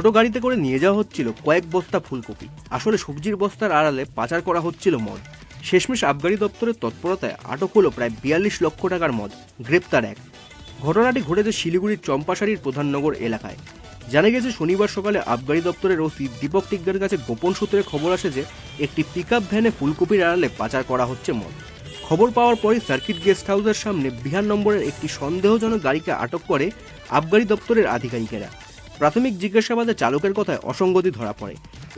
ছোট গাড়িতে করে নিয়ে যাওয়া হচ্ছিল কয়েক বস্তা ফুলকপি। আসলে সবজির বস্তার আড়ালে পাচার করা হচ্ছিল মদ। শেষমেশ আবগারি দপ্তরের তৎপরতায় আটক হলো প্রায় বিয়াল্লিশ লক্ষ টাকার মদ, গ্রেপ্তার এক। ঘটনাটি ঘটেছে শিলিগুড়ির চম্পাশাড়ির প্রধাননগর এলাকায়। জানা গেছে, শনিবার সকালে আবগারি দপ্তরের ওসি দীপক টিকদার কাছে গোপন সূত্রে খবর আসে যে, একটি পিকআপ ভ্যানে ফুলকপির আড়ালে পাচার করা হচ্ছে মদ। খবর পাওয়ার পরই সার্কিট গেস্ট হাউসের সামনে বিহার নম্বরের একটি সন্দেহজনক গাড়িকে আটক করে আবগারি দপ্তরের আধিকারিকেরা। প্রাথমিক জিজ্ঞাসাবাদে চালকের কথায় অসঙ্গতি ধরা পড়ে।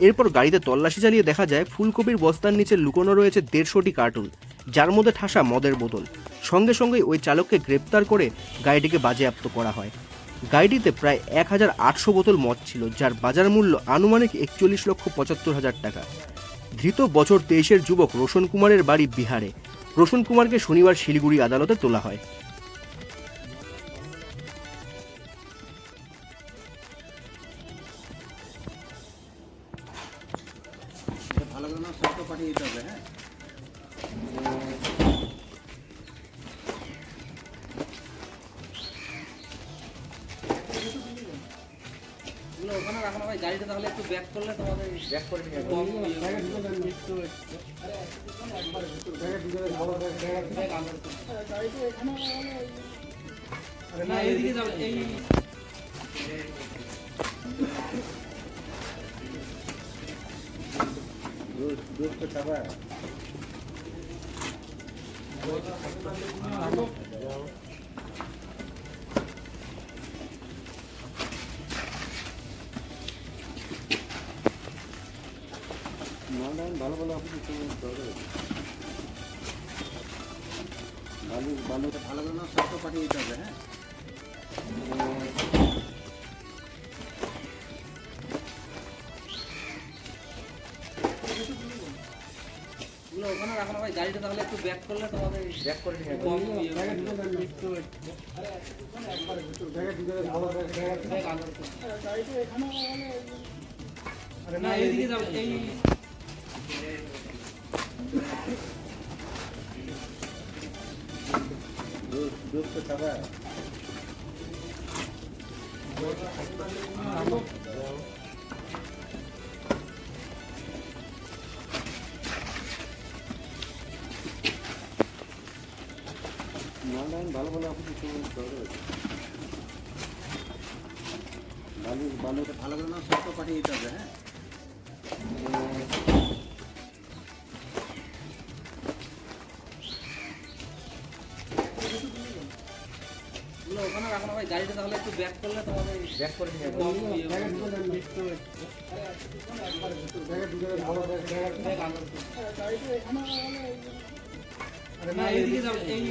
এরপর গাড়িতে তল্লাশি চালিয়ে দেখা যায়, ফুলকপির বস্তার নিচে লুকোনো রয়েছে দেড়শোটি কার্টুন, যার মধ্যে ঠাসা মদের বোতল। সঙ্গে সঙ্গে ওই চালককে গ্রেপ্তার করে গাড়িটিকে বাজেয়াপ্ত করা হয়। গাড়িটিতে প্রায় এক হাজার আটশো বোতল মদ ছিল, যার বাজার মূল্য আনুমানিক একচল্লিশ লক্ষ পঁচাত্তর হাজার টাকা। ধৃত বছর তেইশের যুবক রোশন কুমারের বাড়ি বিহারে। রোশন কুমারকে শনিবার শিলিগুড়ি আদালতে তোলা হয়। ভালো না পাঠিয়ে দিতে হবে হ্যাঁ? ওখানে রাখো না ভাই গাড়িটা তাহলে একটু ব্যাক করলে তোমাদের ব্যাক করে নিয়ে না এইদিকে যাবে এই ভালো ভালো আপনি ভালো ভালো ভালো করে না শর্ত পাঠিয়ে দিতে হবে হ্যাঁ? এগুলো ওখানে রাখো ভাই গাড়িটা তাহলে একটু ব্যাক করলে তোমাদের ব্যাক করে নিয়ে না এইদিকে যাবে এই দুধ দুধ তো খাবে ভালো ভালো আপনি ভালো ভালো ভালো করে না শর্ত পাঠিয়ে দিতে হবে হ্যাঁ? ওখানে রাখো ভাই গাড়িটা তাহলে একটু ব্যাক করলে তোমাদের ব্যাক করে নিয়ে না এইদিকে যাবে এই